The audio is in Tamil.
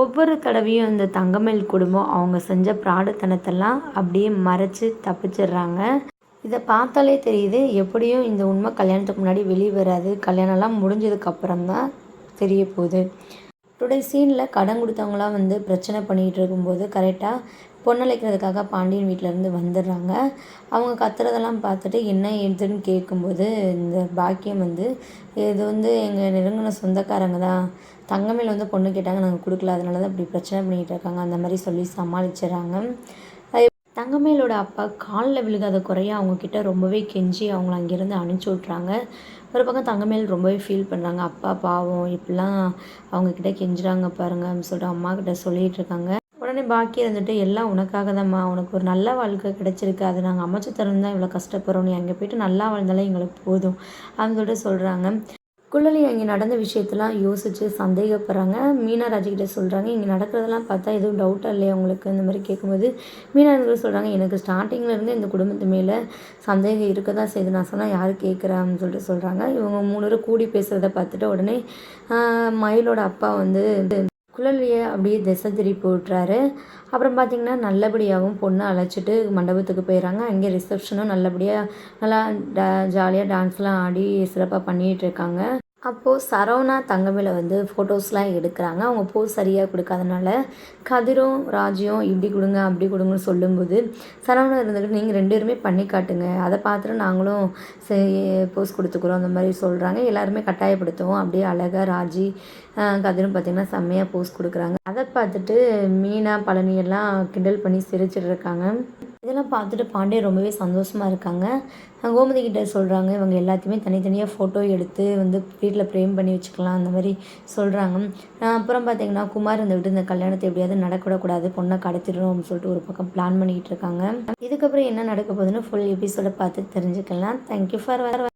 ஒவ்வொரு தடவையும் இந்த தங்கமயில் குடும்பம் அவங்க செஞ்ச பிராடத்தனத்தெல்லாம் அப்படியே மறைச்சி தப்பிச்சிடுறாங்க. இதை பார்த்தாலே தெரியுது எப்படியும் இந்த உண்மை கல்யாணத்துக்கு முன்னாடி வெளியே வராது. கல்யாணம்லாம் முடிஞ்சதுக்கப்புறம் தான் தெரிய போகுது. டுடே சீனில் கடன் கொடுத்தவங்களாம் வந்து பிரச்சனை பண்ணிகிட்டு இருக்கும்போது கரெக்டாக பொண்ணழைக்கிறதுக்காக பாண்டியன் வீட்டிலேருந்து வந்துடுறாங்க. அவங்க கத்துறதெல்லாம் பார்த்துட்டு என்ன ஏதுன்னு கேட்கும்போது இந்த பாக்கியம் வந்து இது வந்து எங்கள் நெருங்கின சொந்தக்காரங்க தான். தங்கமேல் வந்து பொண்ணு கேட்டாங்க நாங்கள் கொடுக்கல அதனால தான் இப்படி பிரச்சனை பண்ணிகிட்டு இருக்காங்க அந்த மாதிரி சொல்லி சமாளிச்சிடுறாங்க தங்கமேலோட அப்பா காலில் விழுகாத குறைய அவங்கக்கிட்ட ரொம்பவே கெஞ்சி அவங்கள அங்கேருந்து அனுப்பிச்சி விட்றாங்க ஒரு பக்கம் தங்கமேல் ரொம்பவே ஃபீல் பண்ணுறாங்க அப்பா பாவம் இப்படிலாம் அவங்கக்கிட்ட கெஞ்சுறாங்க பாருங்க அப்படின்னு சொல்லிட்டு அம்மா கிட்ட சொல்லிகிட்டு இருக்காங்க. உடனே பாக்கி இருந்துட்டு எல்லாம் உனக்காக தான்மா உனக்கு ஒரு நல்ல வாழ்க்கை கிடச்சிருக்கு. அது நாங்கள் அமைச்சு தரணும் தான் இவ்வளோ கஷ்டப்படுறோம். நீ அங்கே போயிட்டு நல்லா வாழ்ந்தாலே எங்களுக்கு போதும் அப்படின்னு சொல்லிட்டு சொல்கிறாங்க குள்ளலி அங்கே நடந்த விஷயத்தெல்லாம் யோசித்து சந்தேகப்படுறாங்க. மீனாராஜிக்கிட்ட சொல்கிறாங்க இங்கே நடக்கிறதெல்லாம் பார்த்தா எதுவும் டவுட்டாக இல்லையா உங்களுக்கு? இந்த மாதிரி கேட்கும்போது மீனா சொல்கிறாங்க எனக்கு ஸ்டார்டிங்லேருந்து இந்த குடும்பத்து மேலே சந்தேகம் இருக்க தான் செய்து நான் சொன்னால் யார் கேட்குறான்னு சொல்லிட்டு சொல்கிறாங்க இவங்க மூணு பேரும் கூடி பேசுகிறத பார்த்துட்டு உடனே மயிலோட அப்பா வந்து குழலியை அப்படியே திசை திருப்பி விட்றாரு அப்புறம் பார்த்திங்கன்னா நல்லபடியாகவும் பொண்ணை அழைச்சிட்டு மண்டபத்துக்கு போயிடறாங்க அங்கே ரிசப்ஷனும் நல்லபடியாக நல்லா டா ஜாலியாக டான்ஸ்லாம் ஆடி சிறப்பாக பண்ணிகிட்டு இருக்காங்க. அப்போது சரவணா தங்கமேல வந்து ஃபோட்டோஸ்லாம் எடுக்கிறாங்க. அவங்க போஸ் சரியாக கொடுக்காதனால கதிரும் ராஜியும் இப்படி கொடுங்க அப்படி கொடுங்கன்னு சொல்லும்போது சரவணா இருந்துட்டு நீங்கள் ரெண்டு பேருமே பண்ணி காட்டுங்க. அதை பார்த்துட்டு நாங்களும் சரி போஸ் கொடுத்துக்குறோம். அந்த மாதிரி சொல்கிறாங்க எல்லாருமே கட்டாயப்படுத்துவோம் அப்படியே அழகாக ராஜி கதிரும் பார்த்திங்கன்னா செம்மையாக போஸ் கொடுக்குறாங்க. அதை பார்த்துட்டு மீனா பழனியெல்லாம் கிண்டல் பண்ணி சிரிச்சிட்டு இருக்காங்க. இதெல்லாம் பார்த்துட்டு பாண்டே ரொம்பவே சந்தோஷமாக இருக்காங்க. கோமதி கிட்ட சொல்கிறாங்க இவங்க எல்லாத்தையுமே தனித்தனியாக ஃபோட்டோ எடுத்து வந்து வீட்டில் ஃப்ரேம் பண்ணி வச்சுக்கலாம் அந்த மாதிரி சொல்கிறாங்க அப்புறம் பார்த்தீங்கன்னா குமார் இந்த விட்டு இந்த கல்யாணத்தை எப்படியாவது நடக்கக்கூடாது பொண்ணை கடத்திடணும் அப்படின்னு சொல்லிட்டு ஒரு பக்கம் பிளான் பண்ணிக்கிட்டு இருக்காங்க. இதுக்கப்புறம் என்ன நடக்க போகுதுன்னு ஃபுல் எபிசோட பார்த்து தெரிஞ்சுக்கலாம். Thank you for